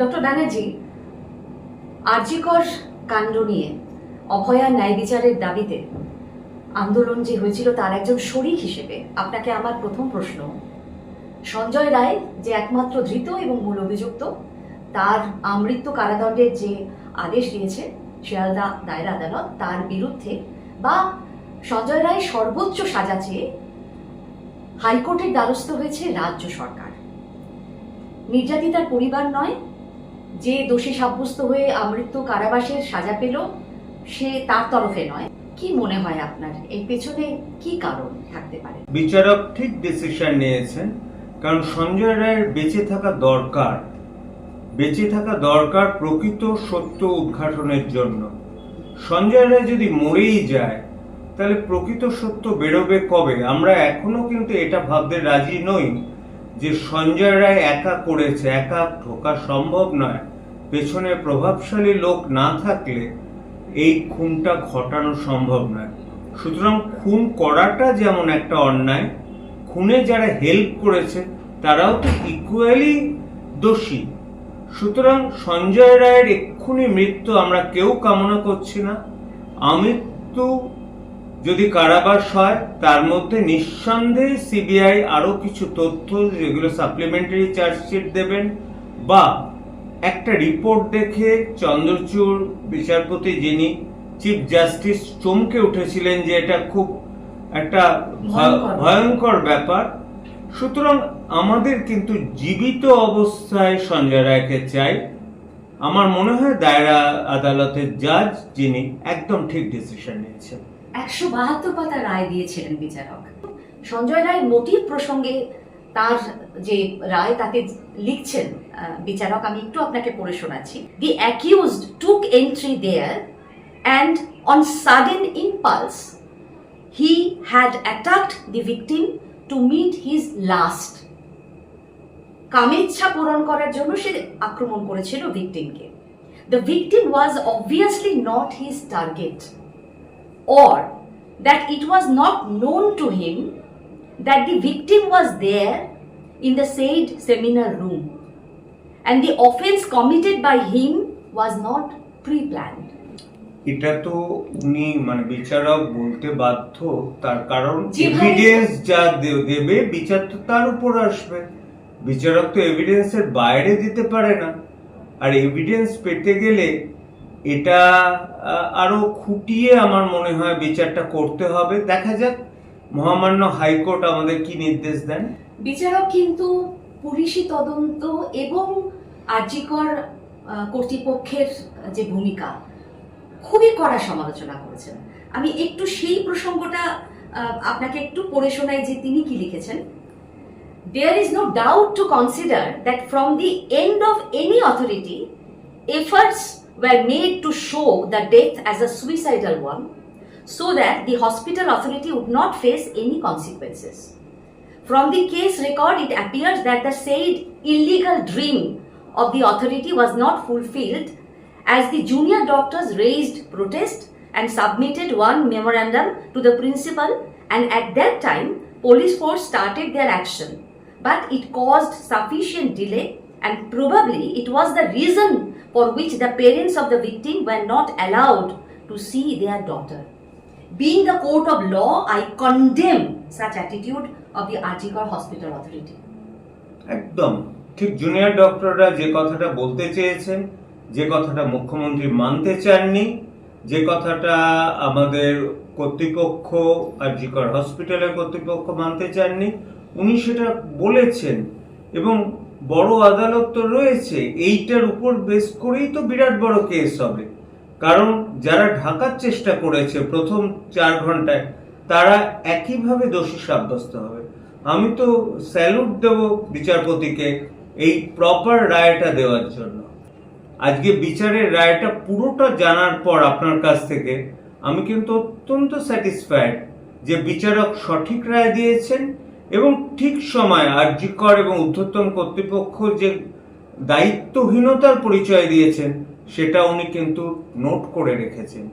Doctor Banerjee RG Kar কাণ্ড নিয়ে অভয়া ন্যায় বিচারের দাবিতে আন্দোলন যে হয়েছিল তার একজন শরিক হিসেবে আপনাকে আমার প্রথম প্রশ্ন। সঞ্জয় রায় যে একমাত্র ধৃত এবং মূল অভিযুক্ত, তার আমৃত্যু কারাদণ্ডের যে আদেশ দিয়েছে শিয়ালদা দায়রা আদালত, তার বিরুদ্ধে বা সঞ্জয় রায় সর্বোচ্চ সাজা চেয়ে হাইকোর্টের দ্বারস্থ হয়েছে রাজ্য সরকার। নির্যাতিতার পরিবার নয় যে দোষী সাব্যস্ত হয়ে আমৃত্যু কারাবাসের সাজা পেল, সে তার তরফে নয়। কি মনে হয় আপনার? এর পেছনে কি কারণ থাকতে পারে? বিচারক ঠিক ডিসিশন নিয়েছেন, কারণ সঞ্জয় রায়ের বেঁচে থাকা দরকার, বেঁচে থাকা দরকার প্রকৃত সত্য উদ্ঘাটনের জন্য। সঞ্জয় রায় যদি মরেই যায়, তাহলে প্রকৃত সত্য বেরোবে কবে? আমরা এখনও কিন্তু এটা ভাবতে রাজি নই। যে সঞ্জয় রায় একা করেছে, একা ঢোকা সম্ভব নয়। পেছনে প্রভাবশালী লোক না থাকলে এই খুনটা ঘটানো সম্ভব নয়। সুতরাং খুন করাটা যেমন একটা অন্যায়, খুনে যারা হেল্প করেছে, তারাও তো ইকুয়ালি দোষী। সুতরাং সঞ্জয় রায়ের এক্ষুনি মৃত্যু আমরা কেউ কামনা করছি না। আমৃত্যু যদি কারাবাস হয় তার মধ্যে নিঃসন্দেহে সিবিআই আরও কিছু তথ্য যেগুলো সাপ্লিমেন্টারি চার্জশিট দেবেন বা একটা রিপোর্ট দেখে চন্দ্রচূড় বিচারপতি যিনি চিফ জাস্টিস চমকে উঠেছিলেন যে এটা খুব একটা ভয়ঙ্কর। ভয়ঙ্কর ব্যাপার। সুতরাং আমাদের কিন্তু জীবিত অবস্থায় সঞ্জয় রায়কে চাই। আমার মনে হয় দায়রা আদালতের জাজ যিনি একদম ঠিক ডিসিশন নিয়েছেন। একশো বাহাত্তর পাতা রায় দিয়েছিলেন বিচারক। সঞ্জয় রায় মোটিভ প্রসঙ্গে তার যে রায় তাতে লিখছেন বিচারক। আমি একটু আপনাকে পড়ে শোনাচ্ছি। The accused took entry there and on sudden impulse he had attacked the victim to meet his last কামেচ্ছা পূরণ করার জন্য সে আক্রমণ করেছিল ভিকটিমকে the victim was obviously not his target or that it was not known to him that the victim was there in the said seminar room and the offense committed by him was not pre-planned এটা তো উনি মানে বিচারক বলতে বাধ্য তার কারণ evidence যা দেবে বিচার তো তার উপর আসবে বিচারক তো এভিডেন্সের বাইরে দিতে পারে না আর এভিডেন্স পেতে গেলে এটা আহ, আরও খুঁটিয়ে আমার মনে হয় বিচারটা করতে হবে। দেখা যাক মহামান্য হাইকোর্ট আমাদের কি নির্দেশ দেন। বিচারক কিন্তু পুলিশি তদন্ত এবং আর্যিকর কর্তৃপক্ষের যে ভূমিকা খুবই কড়া সমালোচনা করেছেন। আমি একটু সেই প্রসঙ্গটা আপনাকে একটু পড়ে শোনাই যে তিনি কি লিখেছেন। There is no doubt to consider that from the end of any authority, efforts were made to show the death as a suicidal one so that the hospital authority would not face any consequences. From the case record, it appears that the said illegal dream of the authority was not fulfilled as the junior doctors raised protest and submitted one memorandum to the principal and at that time police force started their action but it caused sufficient delay and probably it was the reason for which the parents of the victim were not allowed to see their daughter being the court of law i condemn such attitude of the Arjikar hospital authority একদম ঠিক junior ডক্টররা যে কথাটা বলতে চেয়েছেন যে কথাটা মুখ্যমন্ত্রী মানতে চাননি যে কথাটা আমাদের কর্তৃপক্ষ আরজিকর হসপিটালের কর্তৃপক্ষ মানতে চাননি উনি সেটা বলেছেন এবং বড় আদালত তো রয়েছে, এইটার উপর বেস করেই তো বিরাট বড় কেস হবে। কারণ যারা ঢাকার চেষ্টা করেছে প্রথম চার ঘন্টায়, তারা একইভাবে দোষী সাব্যস্ত হবে। আমি তো স্যালুট দেব বিচারপতিকে এই প্রপার রায়টা দেওয়ার জন্য। আজকে বিচারের রায়টা পুরোটা জানার পর আপনার কাছ থেকে আমি কিন্তু অত্যন্ত স্যাটিসফাইড যে বিচারক সঠিক রায় দিয়েছেন এবং ঠিক সময় আর্যিকর এবং ঊর্ধ্বতন কর্তৃপক্ষ যে দায়িত্বহীনতার পরিচয় দিয়েছেন, সেটা উনি কিন্তু নোট করে রেখেছেন।